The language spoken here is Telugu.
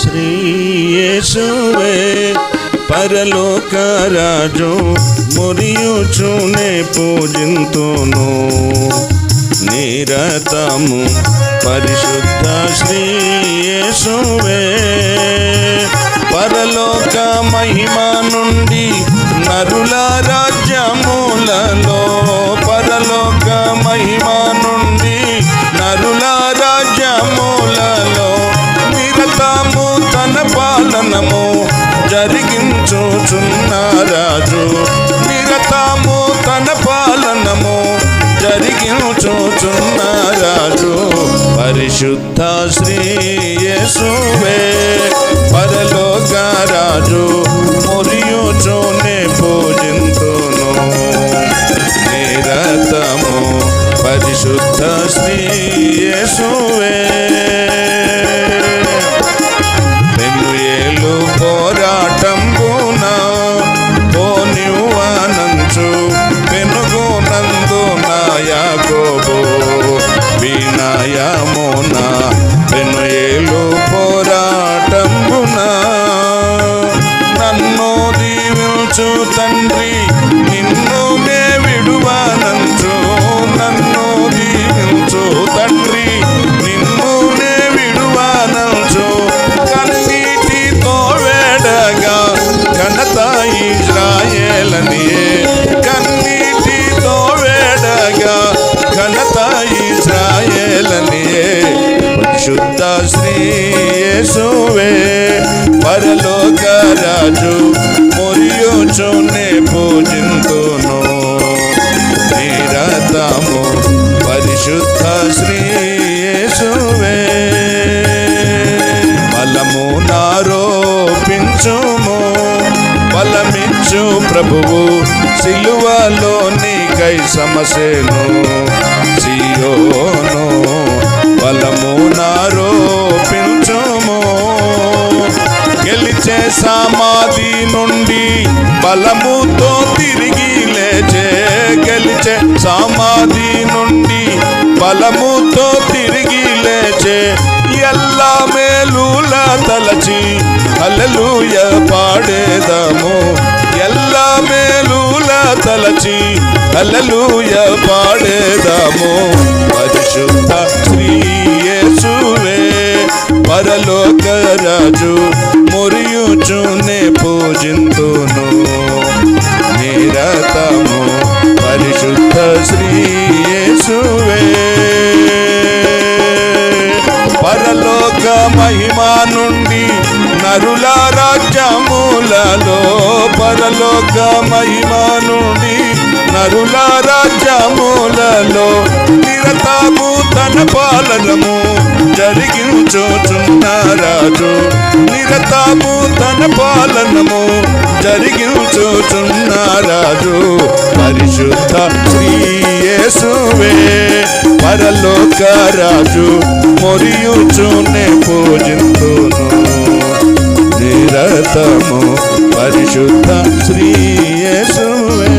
శ్రీయేసువే పరలోక రాజు మురియుచునే పూజింతును. నిరతము పరిశుద్ధ శ్రీయేసువే పరలోక మహిమ నుండి నరుల రాజ్యములలో జరిగించుచున్న రాజు నిరతము తన పాలనము జరిగించుచున్న రాజు పరిశుద్ధ శ్రీ యేసువే. పరలోక రాజు మురియుచునే పూజింతును. నిరతము పరిశుద్ధ శ్రీ యేసువే. నాయకోబో వినయమున పెను ఏలు పోరాటంబున నన్ను దీవించు తండ్రి యేసువే పరలోక రాజు మొరియోచునే పూజింతును. నిరతము పరిశుద్ధ శ్రీ యేసువే. బలము నారోపించుము బలమిచ్చు ప్రభువు సిలువలోని కై సమసేను. సియోను బలము నారో సమాధి నుండి బలముతో తిరిగి లేచే గెలిచే సమాధి నుండి బలముతో తిరిగి లేచే ఎల్లా మేలుల తలచి హల్లెలూయ పాడేదము. ఎల్లా మేలుల తలచి హల్లెలూయ పాడేదము. పరిశుద్ధ శ్రీ యేసువే పరలోక రాజు మురియుచునే పూజింతును. నిరతము పరిశుద్ధ శ్రీ యేసువే. పరలోక మహిమా నుండి నరుల రాజ్యములలో పరలోక మహిమా నుండి నరుల రాజ్యములలో నిరతము తన పాలనము జరిగించుచున్న రాజు నిరతము తన పాలనము జరిగించుచున్న రాజు పరిశుద్ధ శ్రీయేసువే పరలోక రాజు మొరియుచునే పూజింతును. నిరతము పరిశుద్ధ శ్రీయేసువే